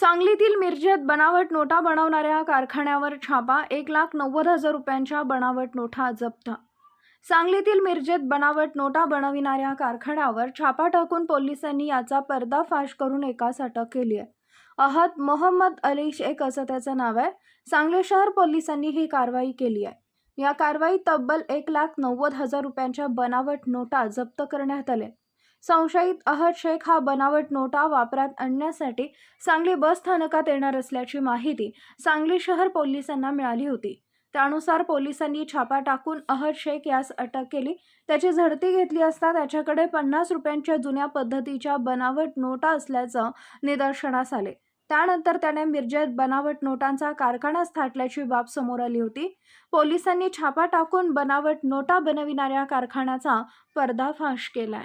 सांगलीतील मिरजेत बनावट नोटा बनवणाऱ्या कारखान्यावर छापा एक लाख नव्वद हजार रुपयांच्या बनावट नोटा जप्त. सांगलीतील मिरजेत बनावट नोटा बनविणाऱ्या कारखान्यावर छापा टाकून पोलिसांनी याचा पर्दाफाश करून एकास अटक केली आहे. अहद मोहम्मद अली शेख असं त्याचं नाव आहे. सांगली शहर पोलिसांनी ही कारवाई केली आहे. या कारवाईत तब्बल एक लाख नव्वद हजार रुपयांच्या बनावट नोटा जप्त करण्यात आल्या. संशयित अहद शेख हा बनावट नोटा वापरात आणण्यासाठी सांगली बस स्थानकात येणार असल्याची माहिती सांगली शहर पोलिसांना मिळाली होती. त्यानुसार पोलिसांनी छापा टाकून अहद शेख यास अटक केली. त्याची झडती घेतली असता त्याच्याकडे पन्नास रुपयांच्या जुन्या पद्धतीच्या बनावट नोटा असल्याचं निदर्शनास आले. त्यानंतर त्याने मिरजेत बनावट नोटांचा कारखाना थाटल्याची बाब समोर आली होती. पोलिसांनी छापा टाकून बनावट नोटा बनविणाऱ्या कारखान्याचा पर्दाफाश केलाय.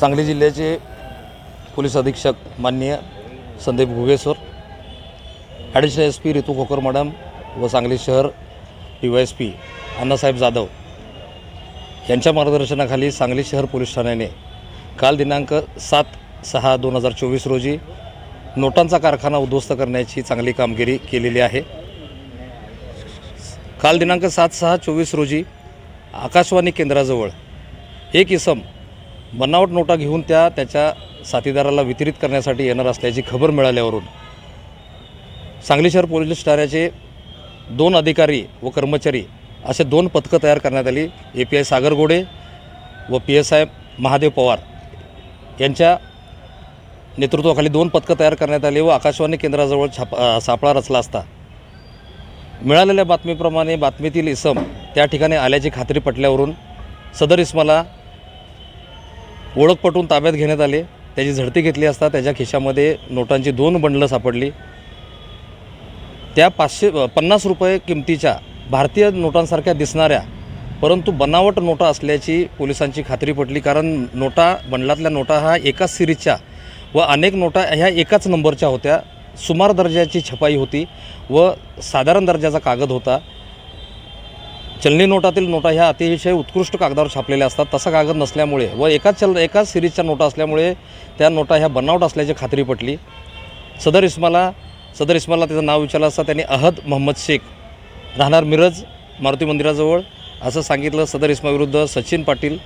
सांगली जिल्ह्याचे पोलीस अधीक्षक माननीय Sandeep Ghugeshwar additional S P Ritu Khokar madam व सांगली शहर D Y S P Annasaheb Jadhav यांच्या मार्गदर्शनाखाली सांगली शहर पोलीस ठाण्याने काल दिनांक सात सहा दोन हजार चोवीस रोजी नोटांचा कारखाना उद्ध्वस्त करण्याची चांगली कामगिरी केलेली आहे. काल दिनांक सात सहा चोवीस रोजी आकाशवाणी केंद्राजवळ एक इसम बनावट नोटा घेऊन त्या त्याच्या साथीदाराला वितरित करण्यासाठी येणार असल्याची खबर मिळाल्यावरून सांगली शहर पोलीस ठाण्याचे दोन अधिकारी व कर्मचारी असे दोन पथकं तयार करण्यात आली. A P I Sagar Gode व P S I Mahadev Pawar यांच्या नेतृत्वाखाली दोन पथकं तयार करण्यात आली व आकाशवाणी केंद्राजवळ छाप सापळा रचला असता. मिळालेल्या बातमीप्रमाणे बातमीतील इसम त्या ठिकाणी आल्याची खात्री पटल्यावरून सदर इसमाला ओळख पटवून ताब्यात घेण्यात आले. त्याची झडती घेतली असता त्याच्या खिशामध्ये नोटांची दोन बंडलं सापडली. त्या पाचशे पन्नास रुपये किमतीच्या भारतीय नोटांसारख्या दिसणाऱ्या परंतु बनावट नोटा असल्याची पोलिसांची खात्री पटली कारण नोटा बंडलातल्या नोटा हा एकाच सिरीजच्या व अनेक नोटा ह्या एकाच नंबरच्या होत्या. सुमार दर्जाची छपाई होती व साधारण दर्जाचा कागद होता. चलनी नोटातील नोटा ह्या अतिशय उत्कृष्ट कागदावर छापलेल्या असतात. तसा कागद नसल्यामुळे व एकाच चल एकाच सिरीजच्या नोटा असल्यामुळे त्या नोटा ह्या बनावट असल्याची खात्री पटली. सदर इस्माला सदर इस्माला त्याचं नाव विचारलं असता त्यांनी अहद मोहम्मद शेख राहणार मिरज मारुती मंदिराजवळ असं सांगितलं सदर इस्माविरुद्ध सचिन पाटील.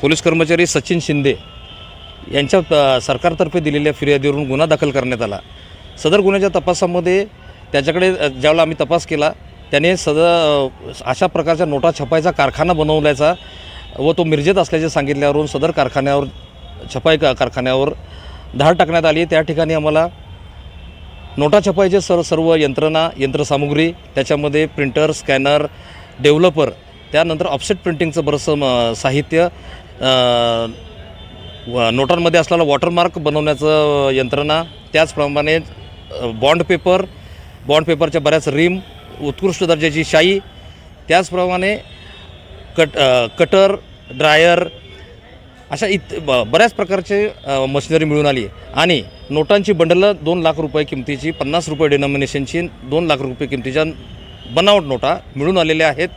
पोलीस कर्मचारी सचिन शिंदे यांच्या सरकारतर्फे दिलेल्या फिर्यादीवरून गुन्हा दाखल करण्यात आला. सदर गुन्ह्याच्या तपासामध्ये त्याच्याकडे ज्यावेळेला आम्ही तपास केला त्याने सद अशा प्रकारच्या नोटा छपाईचा कारखाना बनवल्याचा व तो मिरजेत असल्याचे सांगितल्यावरून सदर कारखान्यावर छपाई का कारखान्यावर धाड टाकण्यात आली. त्या ठिकाणी आम्हाला नोटा छपाईचे सर सर्व यंत्रणा यंत्रसामुग्री त्याच्यामध्ये प्रिंटर स्कॅनर डेव्हलपर त्यानंतर ऑफसेट प्रिंटिंगचं बरंचसं म- साहित्य व नोटांमध्ये असलेला वॉटरमार्क बनवण्याचं यंत्रणा त्याचप्रमाणे बॉन्ड पेपर बॉन्ड पेपरच्या बऱ्याच रिम उत्कृष्ट दर्जाची शाई त्याचप्रमाणे कट कटर ड्रायर अशा इत ब बऱ्याच प्रकारचे मशिनरी मिळून आली. आणि नोटांची बंडलं दोन लाख रुपये किमतीची पन्नास रुपये डिनॉमिनेशनची दोन लाख रुपये किमतीच्या बनावट नोटा मिळून आलेल्या आहेत.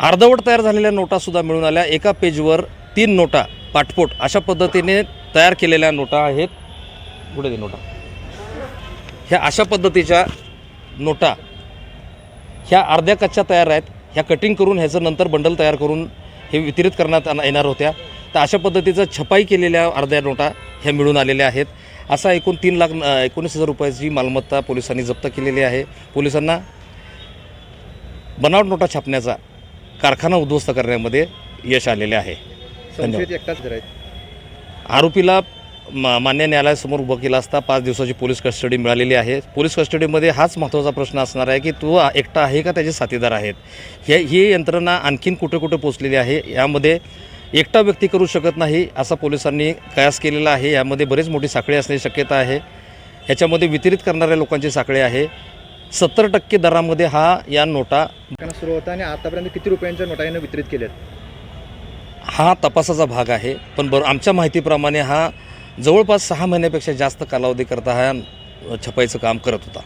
अर्धवट तयार झालेल्या नोटासुद्धा मिळून आल्या. एका पेजवर तीन नोटा पाठपोट अशा पद्धतीने तयार केलेल्या नोटा आहेत. पुढे दे नोटा. ह्या अशा पद्धतीच्या नोटा ह्या अर्ध्या कच्च्या तयार आहेत. ह्या कटिंग करून ह्याचं नंतर बंडल तयार करून हे वितरित करण्यात येणार होत्या. तर अशा पद्धतीचं छपाई केलेल्या अर्ध्या नोटा ह्या मिळून आलेल्या आहेत. असा एकूण तीन लाख एकोणीस हजार रुपयाची मालमत्ता पोलिसांनी जप्त केलेली आहे. पोलिसांना बनावट नोटा छापण्याचा कारखाना उद्ध्वस्त करण्यामध्ये यश आलेले आहे. आहेत. आरोपीला मा मान्य न्यायालयासमोर उभं केला असता पाच दिवसाची पोलीस कस्टडी मिळालेली आहे. पोलीस कस्टडीमध्ये हाच महत्त्वाचा प्रश्न असणार आहे की तो एकटा आहे का त्याचे साथीदार आहेत? हे ही यंत्रणा आणखीन कुठे कुठे पोचलेली आहे? यामध्ये एकटा व्यक्ती करू शकत नाही असा पोलिसांनी कयास केलेला आहे. यामध्ये बरेच मोठी साखळी असण्याची शक्यता आहे. ह्याच्यामध्ये वितरित करणाऱ्या लोकांची साखळी आहे. सत्तर टक्के दरामध्ये हा या नोटा सुरू होता आणि आतापर्यंत किती रुपयांच्या नोटा यानं वितरित केल्यात? हा तपासाचा भाग आहे. पण बरं आमच्या माहितीप्रमाणे हा जवळपास सहा महिन्यापेक्षा जास्त कालावधीकरता हा छपाईचं काम करत होता.